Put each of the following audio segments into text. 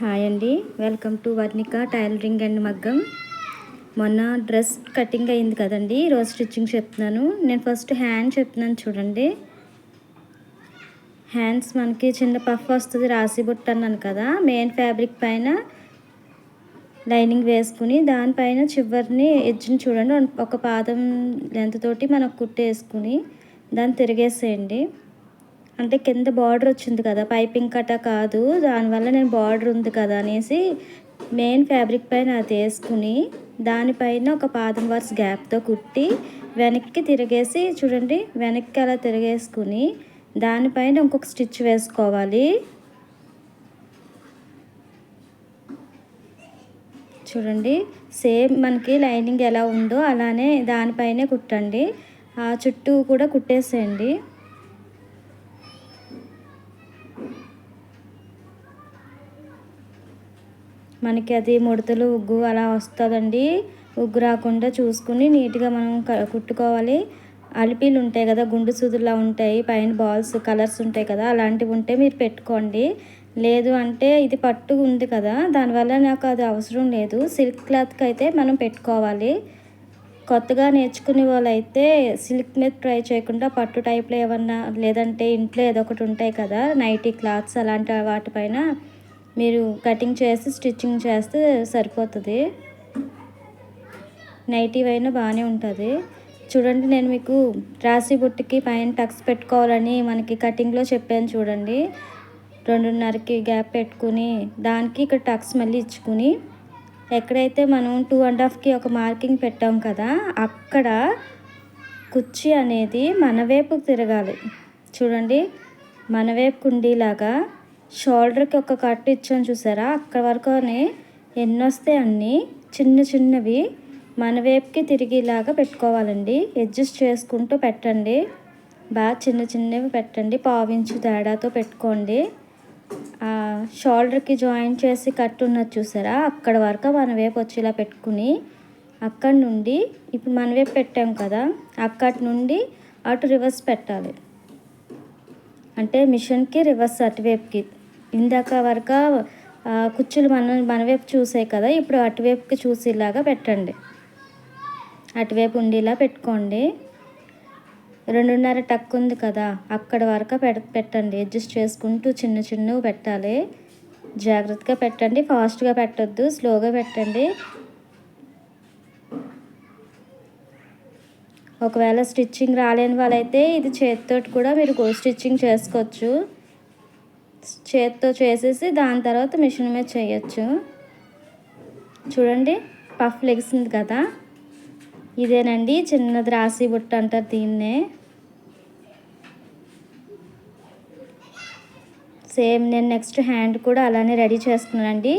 Hi అండి. Welcome to Varnika tailoring and మగ్గం. మొన్న డ్రెస్ కటింగ్ అయింది కదండి ఈరోజు స్టిచ్చింగ్ చెప్తున్నాను. నేను ఫస్ట్ హ్యాండ్ చెప్తున్నాను చూడండి. హ్యాండ్స్ మనకి చిన్న పఫ్ వస్తుంది రాసి బుట్ట అన్నాను కదా మెయిన్ ఫ్యాబ్రిక్ పైన లైనింగ్ వేసుకుని దానిపైన చివరిని ఎడ్జ్ని చూడండి ఒక పాదం లెంత్ తోటి మనం కుట్టేసుకుని దాన్ని తిరిగేసేయండి. అంటే కింద బార్డర్ వచ్చింది కదా పైపింగ్ కట కాదు దానివల్ల నేను బార్డర్ ఉంది కదా అనేసి మెయిన్ ఫ్యాబ్రిక్ పైన అది వేసుకుని దానిపైన ఒక పాదం వర్స్ గ్యాప్తో కుట్టి వెనక్కి తిరిగేసి చూడండి వెనక్కి అలా తిరిగేసుకుని దానిపైన ఇంకొక స్టిచ్ వేసుకోవాలి. చూడండి సేమ్ మనకి లైనింగ్ ఎలా ఉందో అలానే దానిపైనే కుట్టండి. ఆ చుట్టూ కూడా కుట్టేసేయండి. మనకి అది ముడతలు ఉగ్గు అలా వస్తుందండి. ఉగ్గు రాకుండా చూసుకుని నీట్గా మనం కుట్టుకోవాలి. అలిపిలు ఉంటాయి కదా గుండు సూదులా ఉంటాయి. పైన బాల్స్ కలర్స్ ఉంటాయి కదా అలాంటివి ఉంటే మీరు పెట్టుకోండి. లేదు అంటే ఇది పట్టు ఉంది కదా దానివల్ల నాకు అది అవసరం లేదు. సిల్క్ క్లాత్కి అయితే మనం పెట్టుకోవాలి. కొత్తగా నేర్చుకునే వాళ్ళు అయితే సిల్క్ మీద ట్రై చేయకుండా పట్టు టైప్లో ఏమన్నా లేదంటే ఇంట్లో ఏదో ఒకటి ఉంటాయి కదా నైటీ క్లాత్స్ అలాంటి వాటిపైన మీరు కటింగ్ చేసి స్టిచ్చింగ్ చేస్తే సరిపోతుంది. నైటీవ్ అయినా బాగానే ఉంటుంది. చూడండి నేను మీకు రాసి బుట్టికి పైన టక్స్ పెట్టుకోవాలని మనకి కటింగ్లో చెప్పాను చూడండి. రెండున్నరకి గ్యాప్ పెట్టుకుని దానికి ఇక్కడ టక్స్ మళ్ళీ ఇచ్చుకుని ఎక్కడైతే మనం టూ అండ్ హాఫ్కి ఒక మార్కింగ్ పెట్టాం కదా అక్కడ కుర్చీ అనేది మన వైపుకు తిరగాలి. చూడండి మన వైపు కుండీలాగా షోల్డర్కి ఒక కట్ ఇచ్చాను చూసారా? అక్కడ వరకునే ఎన్ని అన్నీ చిన్న చిన్నవి మన వైపుకి తిరిగేలాగా పెట్టుకోవాలండి. అడ్జస్ట్ చేసుకుంటూ పెట్టండి. బాగా చిన్న చిన్నవి పెట్టండి. పావించు తేడాతో పెట్టుకోండి. షోల్డర్కి జాయిన్ చేసి కట్ ఉన్నది చూసారా? అక్కడ వరకు మన వైపు వచ్చేలా పెట్టుకుని అక్కడ నుండి ఇప్పుడు మన వైపు పెట్టాం కదా అక్కడి నుండి అటు రివర్స్ పెట్టాలి. అంటే మిషన్కి రివర్స్ అటువైపుకి. ఇందాక వరకు కుచ్చులు మన మనవైపు చూసాయి కదా ఇప్పుడు అటువైపుకి చూసేలాగా పెట్టండి. అటువైపు ఉండేలా పెట్టుకోండి. రెండున్నర టక్ ఉంది కదా అక్కడ వరకు పెట్టండి. అడ్జస్ట్ చేసుకుంటూ చిన్న చిన్నవి పెట్టాలి. జాగ్రత్తగా పెట్టండి. ఫాస్ట్గా పెట్టద్దు స్లోగా పెట్టండి. ఒకవేళ స్టిచ్చింగ్ రాలేని వాళ్ళైతే ఇది చేతితోటి కూడా మీరు గో స్టిచ్చింగ్ చేసుకోవచ్చు. చేత్తో చేసేసి దాని తర్వాత మిషన్ మీద చేయొచ్చు. చూడండి పఫ్ లెగిసింది కదా. ఇదేనండి చిన్నది రాసి బుట్ట అంటారు దీన్నే. సేమ్ నేను నెక్స్ట్ హ్యాండ్ కూడా అలానే రెడీ చేస్తున్నానండి.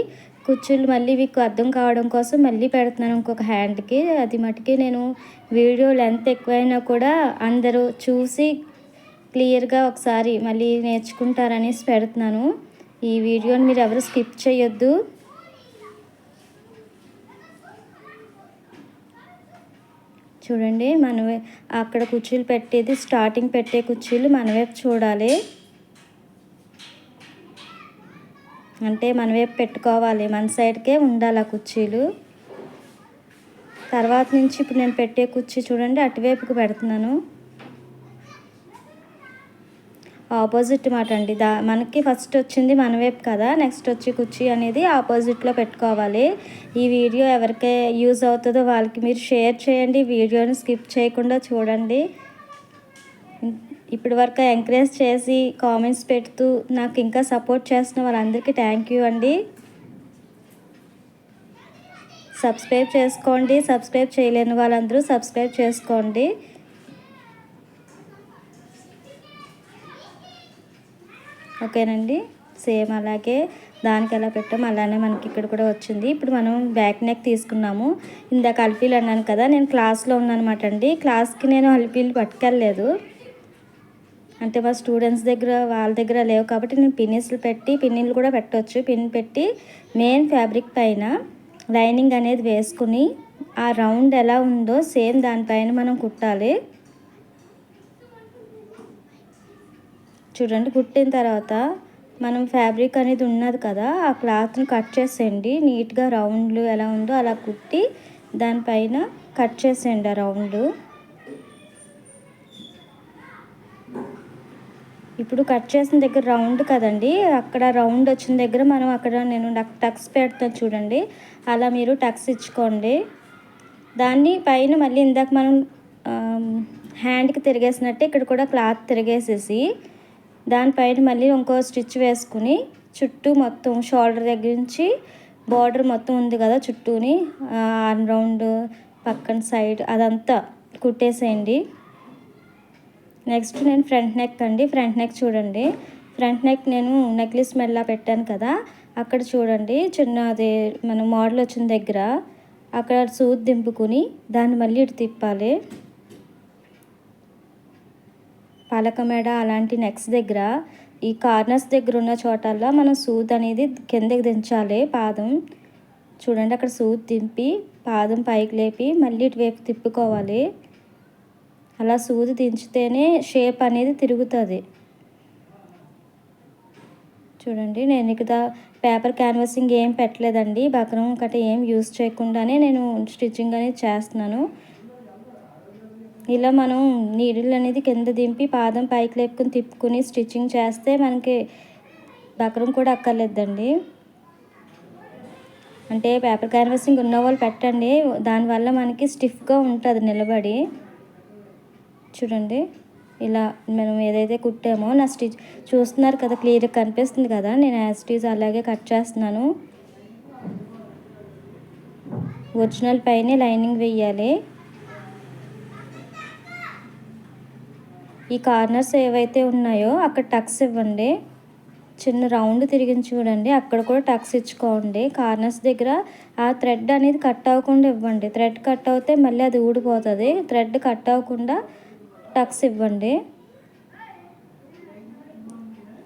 కుచ్చులు మళ్ళీ మీకు అర్థం కావడం కోసం మళ్ళీ పెడుతున్నాను ఇంకొక హ్యాండ్కి. అది మటుకి నేను వీడియో లెంత్ ఎక్కువైనా కూడా అందరూ చూసి క్లియర్గా ఒకసారి మళ్ళీ నేర్చుకుంటారనేసి పెడుతున్నాను. ఈ వీడియోని మీరు ఎవరు స్కిప్ చేయొద్దు. చూడండి మనమే అక్కడ కుర్చీలు పెట్టేది స్టార్టింగ్ పెట్టే కుర్చీలు మనవైపు చూడాలి. అంటే మనవైపు పెట్టుకోవాలి మన సైడ్కే ఉండాలి ఆ కుర్చీలు. తర్వాత నుంచి ఇప్పుడు నేను పెట్టే కుర్చీ చూడండి అటువైపుకి పెడుతున్నాను. ఆపోజిట్ మాట అండి. దా మనకి ఫస్ట్ వచ్చింది మన వైపు కదా నెక్స్ట్ వచ్చి కుర్చీ అనేది ఆపోజిట్లో పెట్టుకోవాలి. ఈ వీడియో ఎవరికే యూజ్ అవుతుందో వాళ్ళకి మీరు షేర్ చేయండి. వీడియోని స్కిప్ చేయకుండా చూడండి. ఇప్పటి వరకు ఎంకరేజ్ చేసి కామెంట్స్ పెడుతూ నాకు ఇంకా సపోర్ట్ చేస్తున్న వాళ్ళందరికీ థ్యాంక్ యూ అండి. సబ్స్క్రైబ్ చేసుకోండి. సబ్స్క్రైబ్ చేయలేని వాళ్ళందరూ సబ్స్క్రైబ్ చేసుకోండి. ఓకేనండి. సేమ్ అలాగే దానికి ఎలా పెట్టాము అలానే మనకి ఇక్కడ కూడా వచ్చింది. ఇప్పుడు మనం బ్యాక్ నెక్ తీసుకున్నాము. ఇందాక అల్పీలు అన్నాను కదా నేను క్లాస్లో ఉన్నానమాట అండి. క్లాస్కి నేను అల్పీలు పట్టుకెళ్ళలేదు. అంటే మా స్టూడెంట్స్ దగ్గర వాళ్ళ దగ్గర లేవు కాబట్టి నేను పిన్నిస్లు పెట్టి పిన్నిలు కూడా పెట్టవచ్చు పిన్ పెట్టి మెయిన్ ఫ్యాబ్రిక్ పైన లైనింగ్ అనేది వేసుకుని ఆ రౌండ్ ఎలా ఉందో సేమ్ దానిపైన మనం కుట్టాలి. చూడండి కుట్టిన తర్వాత మనం ఫ్యాబ్రిక్ అనేది ఉన్నది కదా ఆ క్లాత్ని కట్ చేసేయండి. నీట్గా రౌండ్లు ఎలా ఉందో అలా కుట్టి దానిపైన కట్ చేసేయండి ఆ రౌండ్ ఇప్పుడు కట్ చేసిన దగ్గర రౌండ్ కదండి అక్కడ రౌండ్ వచ్చిన దగ్గర మనం అక్కడ నేను టక్స్ పెడతాను చూడండి. అలా మీరు టక్స్ ఇచ్చుకోండి. దాన్ని పైన మళ్ళీ ఇందాక మనం హ్యాండ్కి తిరిగేసినట్టు ఇక్కడ కూడా క్లాత్ తిరిగేసేసి దానిపైన మళ్ళీ ఇంకో స్టిచ్ వేసుకుని చుట్టూ మొత్తం షోల్డర్ దగ్గర నుంచి బార్డర్ మొత్తం ఉంది కదా చుట్టూని ఆర్మ్ రౌండ్ పక్కన సైడ్ అదంతా కుట్టేసేయండి. నెక్స్ట్ నేను ఫ్రంట్ నెక్ అండి. ఫ్రంట్ నెక్ చూడండి. ఫ్రంట్ నెక్ నేను నెక్లెస్ మెల్లా పెట్టాను కదా అక్కడ చూడండి. చిన్న అది మన మోడల్ వచ్చిన దగ్గర అక్కడ సూద్ దింపుకుని దాన్ని మళ్ళీ ఇటు తిప్పాలి. పలక మెడ అలాంటి నెక్స్ దగ్గర ఈ కార్నర్స్ దగ్గర ఉన్న చోటల్లో మనం సూత్ అనేది కిందకి దించాలి పాదం. చూడండి అక్కడ సూద్ దింపి పాదం పైకి లేపి మళ్ళీ ఇటువైపు తిప్పుకోవాలి. అలా సూది దించితేనే షేప్ అనేది తిరుగుతుంది. చూడండి నేను ఇక్కడ పేపర్ క్యాన్వాసింగ్ ఏం పెట్టలేదండి. బక్రం కట్ట ఏం యూస్ చేయకుండానే నేను స్టిచ్చింగ్ అనేది చేస్తున్నాను. ఇలా మనం నీడిల్ అనేది కింద దింపి పాదం పైకి లేపుకొని తిప్పుకుని స్టిచ్చింగ్ చేస్తే మనకి బక్రం కూడా అక్కర్లేదండి. అంటే పేపర్ క్యాన్వాసింగ్ ఉన్న వాళ్ళు పెట్టండి. దానివల్ల మనకి స్టిఫ్గా ఉంటుంది నిలబడి. చూడండి. ఇలా మనం ఏదైతే కుట్టామో నా స్టిచ్ చూస్తున్నారు కదా క్లియర్గా కనిపిస్తుంది కదా నేను యాస్టీజ్ అలాగే కట్ చేస్తున్నాను. ఒరిజినల్ పైనే లైనింగ్ వేయాలి. ఈ కార్నర్స్ ఏవైతే ఉన్నాయో అక్కడ టక్స్ ఇవ్వండి. చిన్న రౌండ్ తిరిగి చూడండి. అక్కడ కూడా టక్స్ ఇచ్చుకోండి. కార్నర్స్ దగ్గర ఆ థ్రెడ్ అనేది కట్ అవ్వకుండా ఇవ్వండి. థ్రెడ్ కట్ అవుతే మళ్ళీ అది ఊడిపోతుంది. థ్రెడ్ కట్ అవ్వకుండా టక్స్ ఇవ్వండి.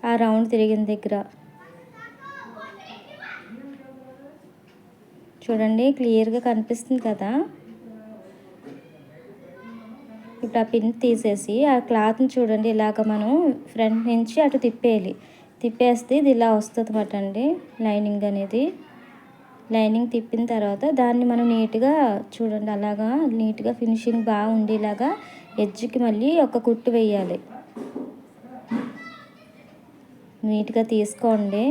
ఆ రౌండ్ తిరిగిన దగ్గర. చూడండి క్లియర్గా కనిపిస్తుంది కదా. ఇప్పుడు ఆ పిన్ తీసేసి ఆ క్లాత్ని చూడండి ఇలాగ మనం ఫ్రంట్ నుంచి అటు తిప్పేయాలి. తిప్పేస్తే ఇది ఇలా వస్తుంది అన్నమాట అండి లైనింగ్ అనేది. లైనింగ్ తిప్పిన తర్వాత దాన్ని మనం నీట్గా చూడండి అలాగా నీట్గా ఫినిషింగ్ బాగా ఉండేలాగా ఎడ్జ్కి మళ్ళీ ఒక కుట్టు వేయాలి. నీట్గా తీసుకోండి.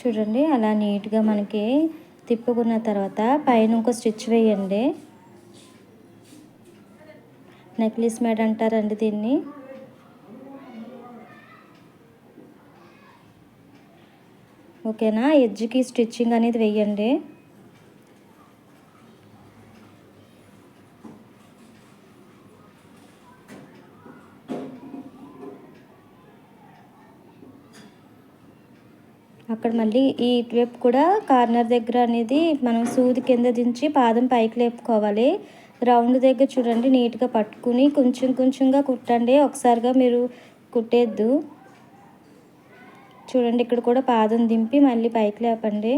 చూడండి అలా నీట్గా మనకి తిప్పుకున్న తర్వాత పైన ఇంకో స్టిచ్ వేయండి. నెక్లెస్ మేడ్ అంటారండి దీన్ని. ఓకేనా? ఎడ్జ్కి స్టిచ్చింగ్ అనేది వెయ్యండి ఇక్కడ మళ్ళీ ఈ ఇటువైపు కూడా కార్నర్ దగ్గర అనేది మనం సూది కింద దించి పాదం పైకి లేపుకోవాలి. రౌండ్ దగ్గర చూడండి నీట్గా పట్టుకుని కొంచెం కొంచెంగా కుట్టండి. ఒకసారిగా మీరు కుట్టేద్దు. చూడండి ఇక్కడ కూడా పాదం దింపి మళ్ళీ పైకి లేపండి.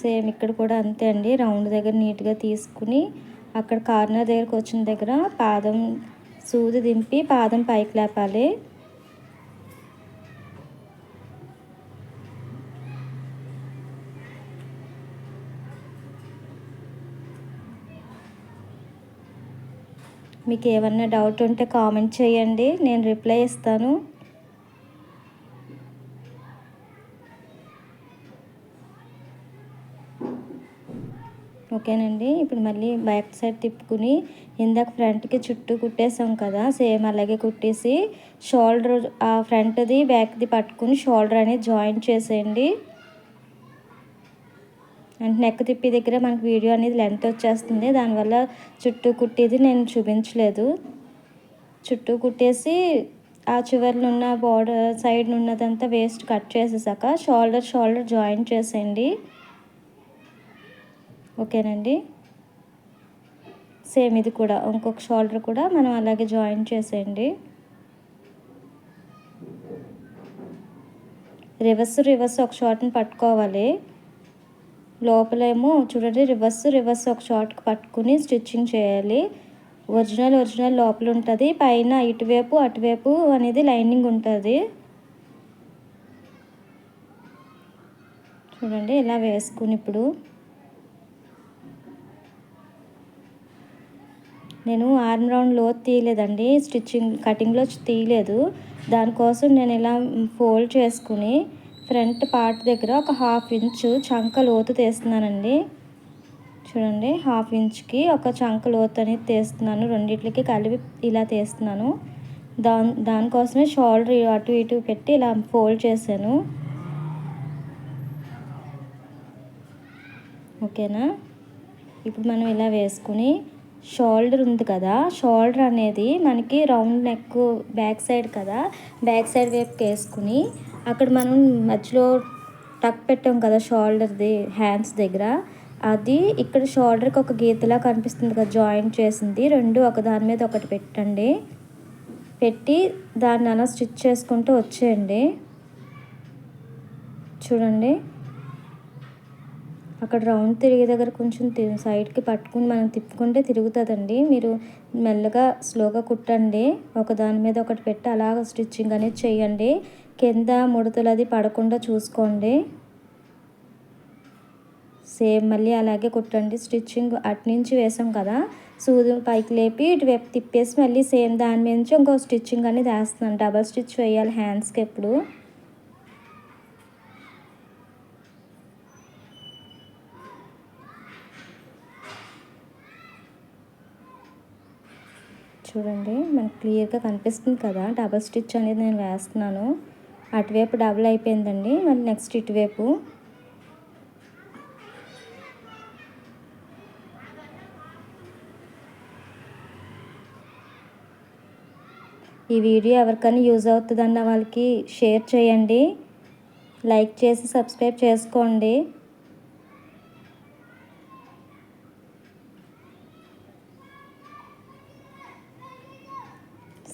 సేమ్ ఇక్కడ కూడా అంతే అండి. రౌండ్ దగ్గర నీట్గా తీసుకుని అక్కడ కార్నర్ దగ్గరకు వచ్చిన దగ్గర పాదం సూది దింపి పాదం పైకి లేపాలి. మీకు ఏమన్నా డౌట్ ఉంటే కామెంట్ చేయండి. నేను రిప్లై ఇస్తాను. ఓకేనండి. ఇప్పుడు మళ్ళీ బ్యాక్ సైడ్ తిప్పుకుని ఇందాక ఫ్రంట్కి చుట్టూ కుట్టేసాం కదా సేమ్ అలాగే కుట్టేసి షోల్డర్ ఆ ఫ్రంట్ది బ్యాక్ది పట్టుకుని షోల్డర్ అనేది జాయింట్ చేసేయండి. అంటే నెక్ తిప్పి దగ్గర మనకు వీడియో అనేది లెంత్ వచ్చేస్తుంది. దానివల్ల చుట్టూ కుట్టేది నేను చూపించలేదు. చుట్టూ కుట్టేసి ఆ చివరినున్న బోర్డర్ సైడ్ ఉన్నదంతా వేస్ట్ కట్ చేసేసాక షోల్డర్ షోల్డర్ జాయిన్ చేసేయండి. ఓకేనండి? సేమ్ ఇది కూడా. ఇంకొక షోల్డర్ కూడా మనం అలాగే జాయిన్ చేసేయండి. రివర్స్ రివర్స్ ఒక షార్ట్ని పట్టుకోవాలి. లోపలేమో చూడండి రివర్స్ రివర్స్ ఒక షార్ట్కి పట్టుకుని స్టిచ్చింగ్ చేయాలి. ఒరిజినల్ ఒరిజినల్ లోపల ఉంటుంది పైన ఇటువైపు అటువైపు అనేది లైనింగ్ ఉంటుంది. చూడండి ఇలా వేసుకుని ఇప్పుడు. నేను ఆర్మ్ రౌండ్లో తీయలేదండి. స్టిచ్చింగ్ కటింగ్లో తీయలేదు. దానికోసం నేను ఇలా ఫోల్డ్ చేసుకుని ఫ్రంట్ పార్ట్ దగ్గర ఒక హాఫ్ ఇంచు చంక లోతు తీస్తున్నానండి. చూడండి హాఫ్ ఇంచ్కి ఒక చంక లోతు అనేది తీస్తున్నాను. రెండిట్లకి కలిపి ఇలా తీస్తున్నాను. దాని దానికోసమే షోల్డర్ అటు ఇటు పెట్టి ఇలా ఫోల్డ్ చేశాను. ఓకేనా? ఇప్పుడు మనం ఇలా వేసుకుని షోల్డర్ ఉంది కదా షోల్డర్ అనేది మనకి రౌండ్ నెక్ బ్యాక్ సైడ్ కదా బ్యాక్ సైడ్ వైపుకి వేసుకుని అక్కడ మనం మధ్యలో టక్ పెట్టాం కదా షోల్డర్ది హ్యాండ్స్ దగ్గర. అది ఇక్కడ షోల్డర్కి ఒక గీతలా కనిపిస్తుంది కదా జాయింట్ చేసింది. రెండు ఒక దాని మీద ఒకటి పెట్టండి. పెట్టి దాన్ని అలా స్టిచ్ చేసుకుంటూ వచ్చేయండి. చూడండి. అక్కడ రౌండ్ తిరిగే దగ్గర కొంచెం సైడ్కి పట్టుకుని మనం తిప్పుకుంటే తిరుగుతుందండి. మీరు మెల్లగా స్లోగా కుట్టండి. ఒక దాని మీద ఒకటి పెట్టి అలాగ స్టిచ్చింగ్ అనేది చేయండి. కింద ముడతలు అది పడకుండా చూసుకోండి. సేమ్ మళ్ళీ అలాగే కుట్టండి. స్టిచ్చింగ్ అటు నుంచి వేసాం కదా సూది పైకి లేపి ఇటువైపు తిప్పేసి మళ్ళీ సేమ్ దాని మీద నుంచి ఇంకో స్టిచ్చింగ్ అనేది వేస్తున్నాను. డబల్ స్టిచ్ వేయాలి హ్యాండ్స్కి ఎప్పుడు. చూడండి మనకు క్లియర్గా కనిపిస్తుంది కదా డబల్ స్టిచ్ అనేది నేను వేస్తున్నాను. అటువైపు డబుల్ అయిపోయిందండి. మళ్ళీ నెక్స్ట్ ఇటువైపు. ఈ వీడియో ఎవరికైనా యూజ్ అవుతుందన్న వాళ్ళకి షేర్ చేయండి. లైక్ చేసి సబ్స్క్రైబ్ చేసుకోండి.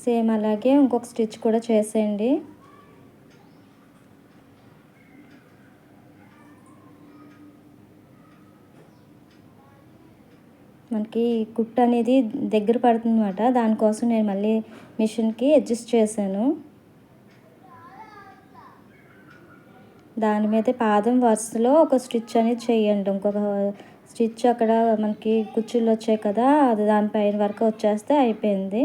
సేమ్ అలాగే ఇంకొక స్టిచ్ కూడా చేసేయండి. మనకి కుట్ అనేది దగ్గర పడుతుందన్నమాట. దానికోసం నేను మళ్ళీ మిషన్కి అడ్జస్ట్ చేశాను. దాని మీద పాదం వరుసలో ఒక స్టిచ్ అనేది చేయండి. ఇంకొక స్టిచ్ అక్కడ మనకి కుచ్చుళ్ళు వచ్చాయి కదా అది దానిపైన వరకు వచ్చేస్తే అయిపోయింది.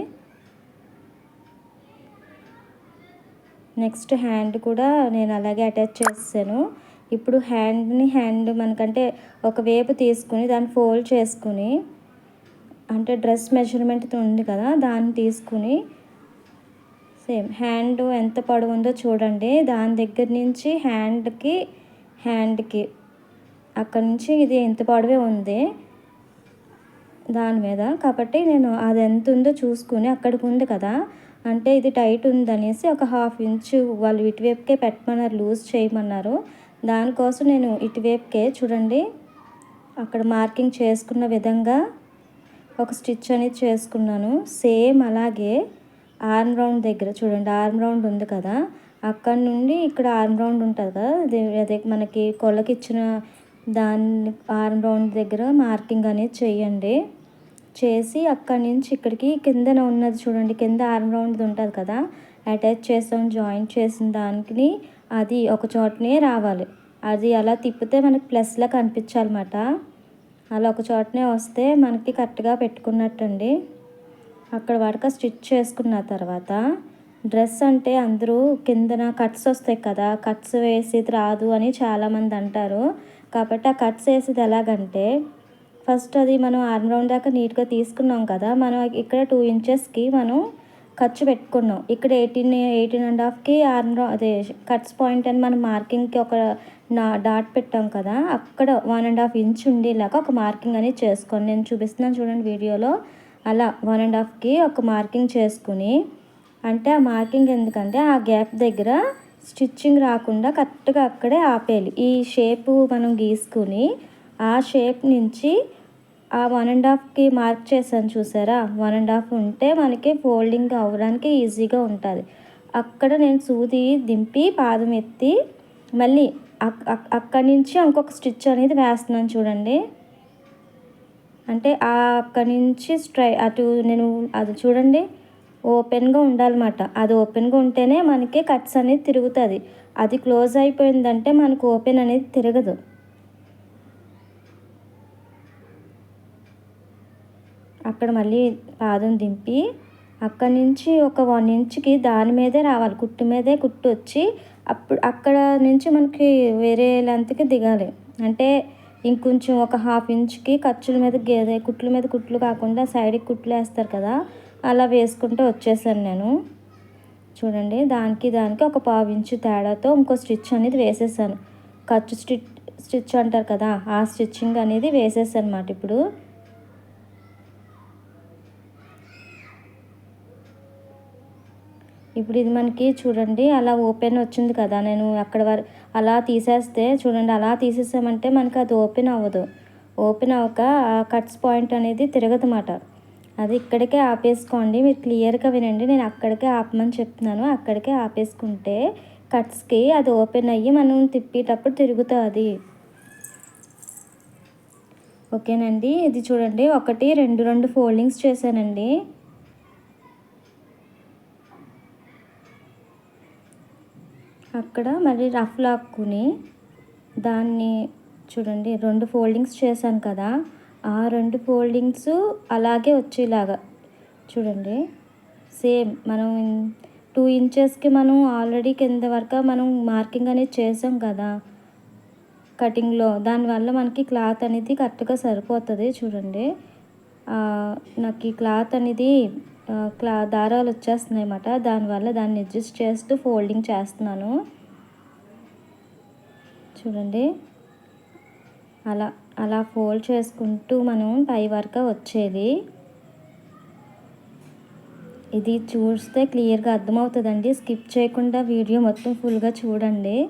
నెక్స్ట్ హ్యాండ్ కూడా నేను అలాగే అటాచ్ చేసాను ఇప్పుడు హ్యాండ్ని హ్యాండ్ మనకంటే ఒక వేపు తీసుకుని దాన్ని ఫోల్డ్ చేసుకుని అంటే డ్రెస్ మెజర్మెంట్ ఉంది కదా దాన్ని తీసుకుని సేమ్ హ్యాండ్ ఎంత పొడవు ఉందో చూడండి. దాని దగ్గర నుంచి హ్యాండ్కి హ్యాండ్కి అక్కడ నుంచి ఇది ఎంత పొడవే ఉంది దాని మీద. కాబట్టి నేను అది ఎంత ఉందో చూసుకుని అక్కడికి ఉంది కదా. అంటే ఇది టైట్ ఉందనేసి ఒక హాఫ్ ఇంచు వాళ్ళు ఇటువైపుకే పెట్టమన్నారు లూజ్ చేయమన్నారు. దానికోసం నేను ఇటువైపుకే చూడండి అక్కడ మార్కింగ్ చేసుకున్న విధంగా ఒక స్టిచ్ అనేది చేసుకున్నాను. సేమ్ అలాగే ఆర్మ్ రౌండ్ దగ్గర చూడండి ఆర్మ్ రౌండ్ ఉంది కదా అక్కడ నుండి ఇక్కడ ఆర్మ్ రౌండ్ ఉంటుంది కదా అదే మనకి కొలకి ఇచ్చిన దాన్ని ఆర్మ్ రౌండ్ దగ్గర మార్కింగ్ అనేది చేయండి. చేసి అక్కడి నుంచి ఇక్కడికి కిందన ఉన్నది చూడండి కింద ఆర్మ్ రౌండ్ ఉంటుంది కదా అటాచ్ చేసాం జాయింట్ చేసిన దానికి అది ఒక చోటనే రావాలి. అది అలా తిప్పితే మనకి ప్లస్లా కనిపించాలన్నమాట. అలా ఒక చోటనే వస్తే మనకి కరెక్ట్గా పెట్టుకున్నట్టండి. అక్కడ వరకు స్టిచ్ చేసుకున్న తర్వాత డ్రెస్ అంటే అందరూ కిందన కట్స్ వస్తాయి కదా కట్స్ వేసేది రాదు అని చాలామంది అంటారు. కాబట్టి ఆ కట్స్ వేసేది ఎలాగంటే ఫస్ట్ అది మనం ఆర్మ్ రౌండ్ దాకా నీట్గా తీసుకున్నాం కదా మనం ఇక్కడ టూ ఇంచెస్కి మనం ఖర్చు పెట్టుకున్నాం. ఇక్కడ ఎయిటీన్ ఎయిటీన్ అండ్ హాఫ్కి ఆర్మ్ రౌ అదే కట్స్ పాయింట్ అని మనం మార్కింగ్కి ఒక నా డాట్ పెట్టాం కదా అక్కడ వన్ అండ్ హాఫ్ ఇంచ్ ఉండేలాగా ఒక మార్కింగ్ అనేది చేసుకోండి నేను చూపిస్తున్నాను చూడండి వీడియోలో. అలా వన్ అండ్ హాఫ్కి ఒక మార్కింగ్ చేసుకుని అంటే ఆ మార్కింగ్ ఎందుకంటే ఆ గ్యాప్ దగ్గర స్టిచ్చింగ్ రాకుండా కరెక్ట్గా అక్కడే ఆపేయాలి. ఈ షేపు మనం గీసుకుని ఆ షేప్ నుంచి ఆ వన్ అండ్ హాఫ్కి మార్క్ చేశాను చూసారా? వన్ అండ్ హాఫ్ ఉంటే మనకి ఫోల్డింగ్ అవ్వడానికి ఈజీగా ఉంటుంది. అక్కడ నేను సూది దింపి పాదం ఎత్తి మళ్ళీ అక్కడి నుంచి ఇంకొక స్టిచ్ అనేది వేస్తున్నాను చూడండి. అంటే ఆ అక్కడి నుంచి స్ట్రై అటు నేను అది చూడండి ఓపెన్గా ఉండాలన్నమాట. అది ఓపెన్గా ఉంటేనే మనకి కట్స్ అనేది తిరుగుతుంది. అది క్లోజ్ అయిపోయిందంటే మనకు ఓపెన్ అనేది తిరగదు. అక్కడ మళ్ళీ పాదం దింపి అక్కడి నుంచి ఒక వన్ ఇంచ్కి దాని మీదే రావాలి. కుట్టు మీదే కుట్టు వచ్చి అప్పుడు అక్కడ నుంచి మనకి వేరే లెంత్కి దిగాలి. అంటే ఇంకొంచెం ఒక హాఫ్ ఇంచ్కి ఖర్చుల మీద గేదె కుట్ల మీద కుట్లు కాకుండా సైడ్కి కుట్లు వేస్తారు కదా అలా వేసుకుంటూ వచ్చేసాను నేను. చూడండి దానికి దానికి ఒక పావు ఇంచు తేడాతో ఇంకో స్టిచ్ అనేది వేసేసాను. ఖర్చు స్టిచ్ స్టిచ్ అంటారు కదా ఆ స్టిచ్చింగ్ అనేది వేసేసాను అనమాట ఇప్పుడు. ఇప్పుడు ఇది మనకి చూడండి అలా ఓపెన్ వచ్చింది కదా. నేను అక్కడ వరకు అలా తీసేస్తే చూడండి అలా తీసేసామంటే మనకి అది ఓపెన్ అవ్వదు. ఓపెన్ అవ్వక ఆ కట్స్ పాయింట్ అనేది తిరగదన్నమాట. అది ఇక్కడికే ఆపేసుకోండి మీరు క్లియర్గా వినండి. నేను అక్కడికే ఆపమని చెప్తున్నాను. అక్కడికే ఆపేసుకుంటే కట్స్కి అది ఓపెన్ అయ్యి మనం తిప్పేటప్పుడు తిరుగుతుంది. ఓకేనండి. ఇది చూడండి ఒకటి రెండు రెండు ఫోల్డింగ్స్ చేశానండి. అక్కడ మళ్ళీ రఫ్ లాక్కుని దాన్ని చూడండి రెండు ఫోల్డింగ్స్ చేశాను కదా. ఆ రెండు ఫోల్డింగ్స్ అలాగే వచ్చేలాగా చూడండి. సేమ్ మనం టూ ఇంచెస్కి మనం ఆల్రెడీ కింద వరకు మనం మార్కింగ్ అనేది చేసాం కదా. కటింగ్లో దానివల్ల మనకి క్లాత్ అనేది కరెక్ట్గా సరిపోతుంది చూడండి. నాకు ఈ క్లాత్ అనేది క్లా దారాలు వచ్చేస్తున్నాయి అన్నమాట దానివల్ల దాన్ని అడ్జస్ట్ చేస్తూ ఫోల్డింగ్ చేస్తున్నాను. చూడండి. అలా అలా ఫోల్డ్ చేసుకుంటూ మనం పై వరకు వచ్చేది. ఇది చూస్తే క్లియర్గా అర్థమవుతుందండి. స్కిప్ చేయకుండా వీడియో మొత్తం ఫుల్గా చూడండి.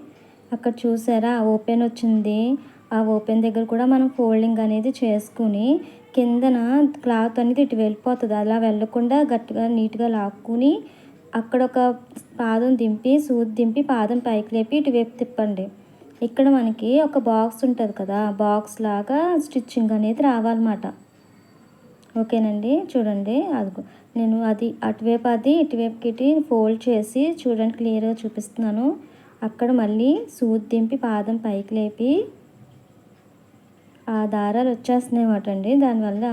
అక్కడ చూసారా? ఓపెన్ వచ్చింది. ఆ ఓపెన్ దగ్గర కూడా మనం ఫోల్డింగ్ అనేది చేసుకుని కిందన క్లాత్ అనేది ఇటు వెళ్ళిపోతుంది. అలా వెళ్ళకుండా గట్టిగా నీట్గా లాక్కుని అక్కడ ఒక పాదం దింపి సూది దింపి పాదం పైకి లేపి ఇటువైపు తిప్పండి. ఇక్కడ మనకి ఒక బాక్స్ ఉంటుంది కదా బాక్స్ లాగా స్టిచ్చింగ్ అనేది రావాలన్నమాట. ఓకేనండి? చూడండి అది నేను అది అటువైపు అది ఇటువైపుకి ఇటు ఫోల్డ్ చేసి చూడండి క్లియర్గా చూపిస్తున్నాను. అక్కడ మళ్ళీ సూది దింపి పాదం పైకి లేపి ఆ దారాలు వచ్చేస్తున్నాయి అన్నమాట అండి దానివల్ల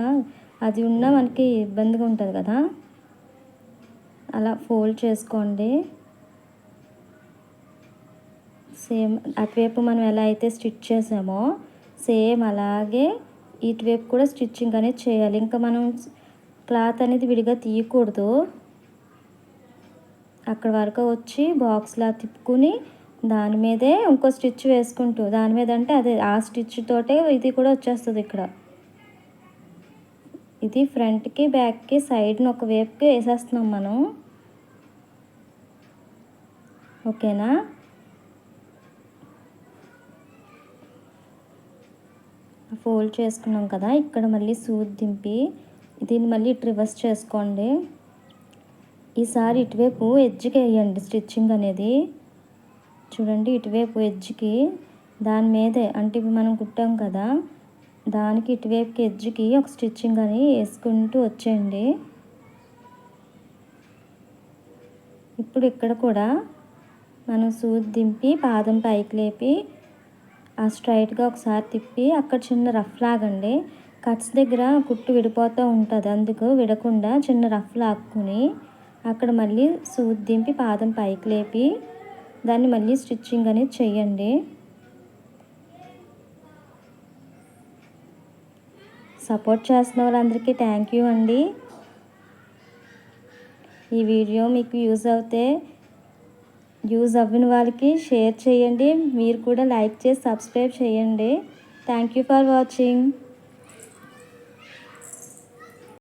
అది ఉన్న మనకి ఇబ్బందిగా ఉంటుంది కదా. అలా ఫోల్డ్ చేసుకోండి. సేమ్ అటువైపు మనం ఎలా అయితే స్టిచ్ చేసామో సేమ్ అలాగే ఇటువైపు కూడా స్టిచ్చింగ్ అనేది చేయాలి. ఇంకా మనం క్లాత్ అనేది విడిగా తీయకూడదు. అక్కడ వరకు వచ్చి బాక్స్లా తిప్పుకుని దాని మీదే ఇంకో స్టిచ్ వేసుకుంటూ దాని మీద అంటే అదే ఆ స్టిచ్ తోటే ఇది కూడా వచ్చేస్తుంది ఇక్కడ. ఇది ఫ్రంట్కి బ్యాక్కి సైడ్ని ఒక వైపుకి వేసేస్తున్నాం మనం. ఓకేనా? ఫోల్డ్ చేసుకున్నాం కదా ఇక్కడ మళ్ళీ సూద్ దింపి దీన్ని మళ్ళీ రివర్స్ చేసుకోండి. ఈసారి ఇటువైపు ఎడ్జ్కి వేయండి స్టిచ్చింగ్ అనేది. చూడండి ఇటువైపు ఎడ్జ్కి దాని మీదే అంటే ఇవి మనం కుట్టాం కదా దానికి ఇటువైపుకి ఎడ్జ్కి ఒక స్టిచ్చింగ్ అని వేసుకుంటూ వచ్చేయండి. ఇప్పుడు ఇక్కడ కూడా మనం సూది దింపి పాదం పైకి లేపి ఆ స్ట్రైట్గా ఒకసారి తిప్పి అక్కడ చిన్న రఫ్ లాగండి. కట్స్ దగ్గర కుట్టు విడిపోతూ ఉంటుంది అందుకు విడకుండా చిన్న రఫ్ లాక్కుని అక్కడ మళ్ళీ సూది దింపి పాదం పైకి లేపి దాన్ని మళ్ళీ స్టిచ్చింగ్ అనేది చేయండి సపోర్ట్ చేస్తున్న వాళ్ళందరికీ థ్యాంక్ యూ అండి. ఈ వీడియో మీకు యూజ్ అవుతే యూజ్ అవ్వని వాళ్ళకి షేర్ చేయండి మీరు కూడా లైక్ చేసి సబ్స్క్రైబ్ చేయండి థ్యాంక్ యూ ఫర్ వాచింగ్.